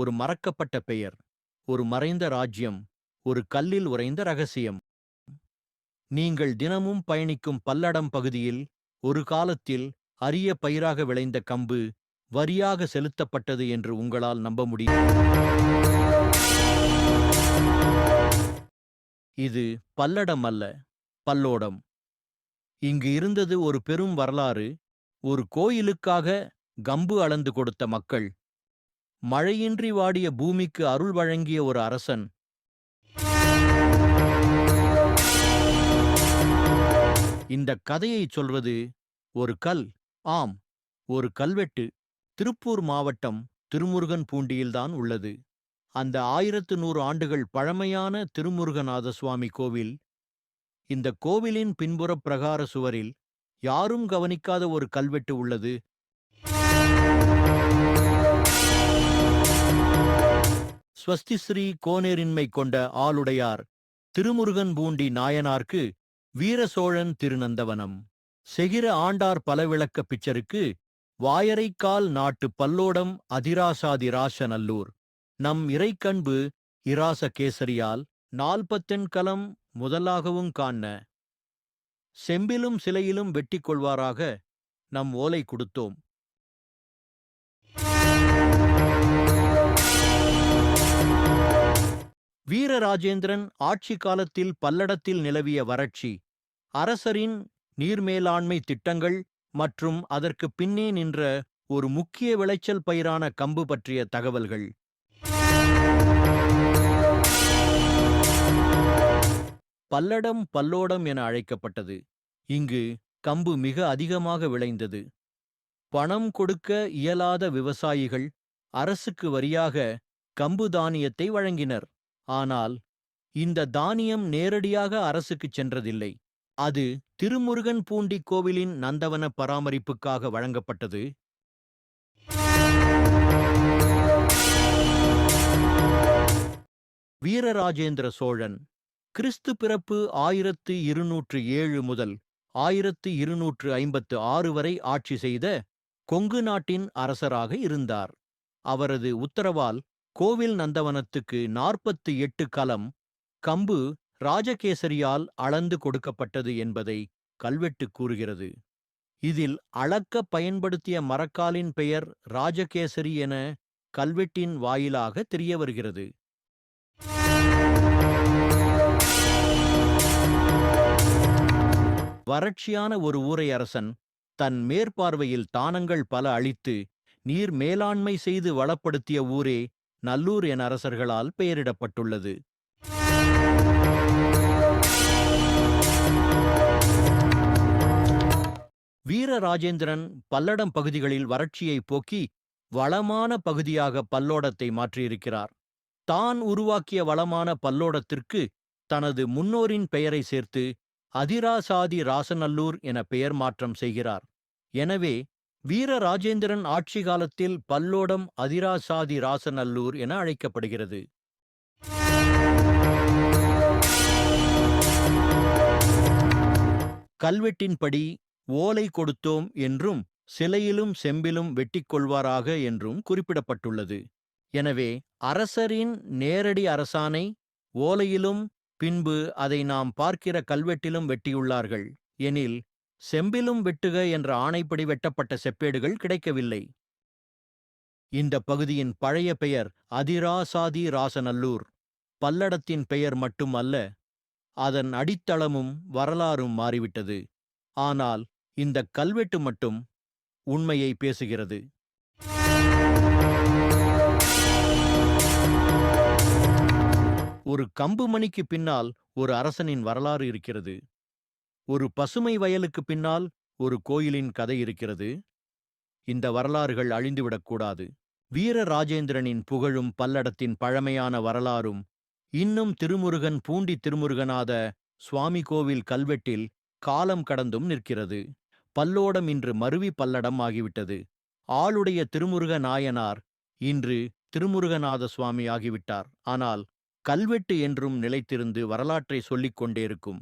ஒரு மறக்கப்பட்ட பெயர் ஒரு மறைந்த ராஜ்யம் ஒரு கல்லில் உறைந்த ரகசியம். நீங்கள் தினமும் பயணிக்கும் பல்லடம் பகுதியில் ஒரு காலத்தில் அரிய பயிராக விளைந்த கம்பு வரியாக செலுத்தப்பட்டது என்று உங்களால் நம்ப முடியும். இது பல்லடம் அல்ல பல்லோடம். இங்கு இருந்தது ஒரு பெரும் வரலாறு ஒரு கோயிலுக்காக கம்பு அளந்து கொடுத்த மக்கள். மழையின்றி வாடிய பூமிக்கு அருள் வழங்கிய ஒரு அரசன். இந்த கதையை சொல்வது ஒரு கல் ஆம் ஒரு கல்வெட்டு திருப்பூர் மாவட்டம் திருமுருகன் பூண்டியில்தான் உள்ளது. அந்த ஆயிரத்து நூறு ஆண்டுகள் பழமையான திருமுருகநாத சுவாமி கோவில். இந்த கோவிலின் பின்புறப் பிரகார சுவரில் யாரும் கவனிக்காத ஒரு கல்வெட்டு உள்ளது. ஸ்வஸ்திஸ்ரீ கோனேரின்மை கொண்ட ஆளுடையார் திருமுருகன் பூண்டி நாயனார்க்கு வீர சோழன் திருநந்தவனம். செகிர ஆண்டார் பலவிளக்க பிச்சருக்கு வாயரைக்கால் நாட்டு பல்லோடம் அதிராசாதி ராசநல்லூர். நம் இறைக்கண்பு இராச கேசரியால் நால்பத்தெண் கலம் முதலாகவும் காண செம்பிலும் சிலையிலும் வெட்டிக் கொள்வாராக நம் ஓலை கொடுத்தோம். வீரராஜேந்திரன் ஆட்சி காலத்தில் பல்லடத்தில் நிலவிய வறட்சி அரசரின் நீர்மேலாண்மை திட்டங்கள் மற்றும் அதற்கு பின்னே நின்ற ஒரு முக்கிய விளைச்சல் பயிரான கம்பு பற்றிய தகவல்கள். பல்லடம் பல்லோடம் என அழைக்கப்பட்டது. இங்கு கம்பு மிக அதிகமாக விளைந்தது. பணம் கொடுக்க இயலாத விவசாயிகள் அரசுக்கு வரியாக கம்பு தானியத்தை வழங்கினர். ஆனால் இந்த தானியம் நேரடியாக அரசுக்குச் சென்றதில்லை. அது திருமுருகன் பூண்டி கோவிலின் நந்தவன பராமரிப்புக்காக வழங்கப்பட்டது. வீரராஜேந்திர சோழன் கிறிஸ்து பிறப்பு ஆயிரத்து இருநூற்று ஏழு முதல் ஆயிரத்து இருநூற்று ஐம்பத்து ஆறு வரை ஆட்சி செய்த கொங்கு நாட்டின் அரசராக இருந்தார். அவரது உத்தரவால் கோவில் நந்தவனத்துக்கு நாற்பத்து எட்டு கலம் கம்பு ராஜகேசரியால் அளந்து கொடுக்கப்பட்டது என்பதை கல்வெட்டு கூறுகிறது. இதில் அளக்க பயன்படுத்திய மரக்காலின் பெயர் ராஜகேசரி என கல்வெட்டின் வாயிலாக தெரியவருகிறது வறட்சியான ஒரு ஊரை அரசன் தன் மேற்பார்வையில் தானங்கள் பல அளித்து நீர் மேலாண்மை செய்து வளப்படுத்திய ஊரே நல்லூர் என அரசர்களால் பெயரிடப்பட்டுள்ளது. வீரராஜேந்திரன் பல்லடம் பகுதிகளில் வறட்சியை போக்கி வளமான பகுதியாக பல்லோடத்தை மாற்றியிருக்கிறார். தான் உருவாக்கிய வளமான பல்லோடத்திற்கு தனது முன்னோரின் பெயரை சேர்த்து அதிராசாதி ராசநல்லூர் என பெயர் மாற்றம் செய்கிறார். எனவே வீரராஜேந்திரன் ஆட்சி காலத்தில் பல்லோடம் அதிராசாதி ராசநல்லூர் என அழைக்கப்படுகிறது. கல்வெட்டின்படி ஓலை கொடுத்தோம் என்றும் சிலையிலும் செம்பிலும் வெட்டிக்கொள்வாராக என்றும் குறிப்பிடப்பட்டுள்ளது. எனவே அரசரின் நேரடி அரசானை ஓலையிலும் பின்பு அதை நாம் பார்க்கிற கல்வெட்டிலும் வெட்டியுள்ளார்கள். எனில் செம்பிலும் வெட்டுக என்ற ஆணைப்படி வெட்டப்பட்ட செப்பேடுகள் கிடைக்கவில்லை. இந்த பகுதியின் பழைய பெயர் அதிராசாதி ராசநல்லூர். பல்லடத்தின் பெயர் மட்டும் அல்ல அதன் அடித்தளமும் வரலாறும் மாறிவிட்டது. ஆனால் இந்த கல்வெட்டு மட்டும் உண்மையை பேசுகிறது. ஒரு கம்பு மணிக்கு பின்னால் ஒரு அரசனின் வரலாறு இருக்கிறது. ஒரு பசுமை வயலுக்கு பின்னால் ஒரு கோயிலின் கதை இருக்கிறது. இந்த வரலாறுகள் அழிந்துவிடக்கூடாது வீர ராஜேந்திரனின் புகழும் பல்லடத்தின் பழமையான வரலாறும் இன்னும் திருமுருகன் பூண்டி திருமுருகனாத சுவாமி கோவில் கல்வெட்டில் காலம் கடந்தும் நிற்கிறது. பல்லோடம் இன்று மருவி பல்லடம் ஆகிவிட்டது. ஆளுடைய திருமுருக நாயனார் இன்று திருமுருகநாத சுவாமி ஆகிவிட்டார். ஆனால் கல்வெட்டு என்றும் நிலைத்திருந்து வரலாற்றை சொல்லிக் கொண்டே இருக்கும்.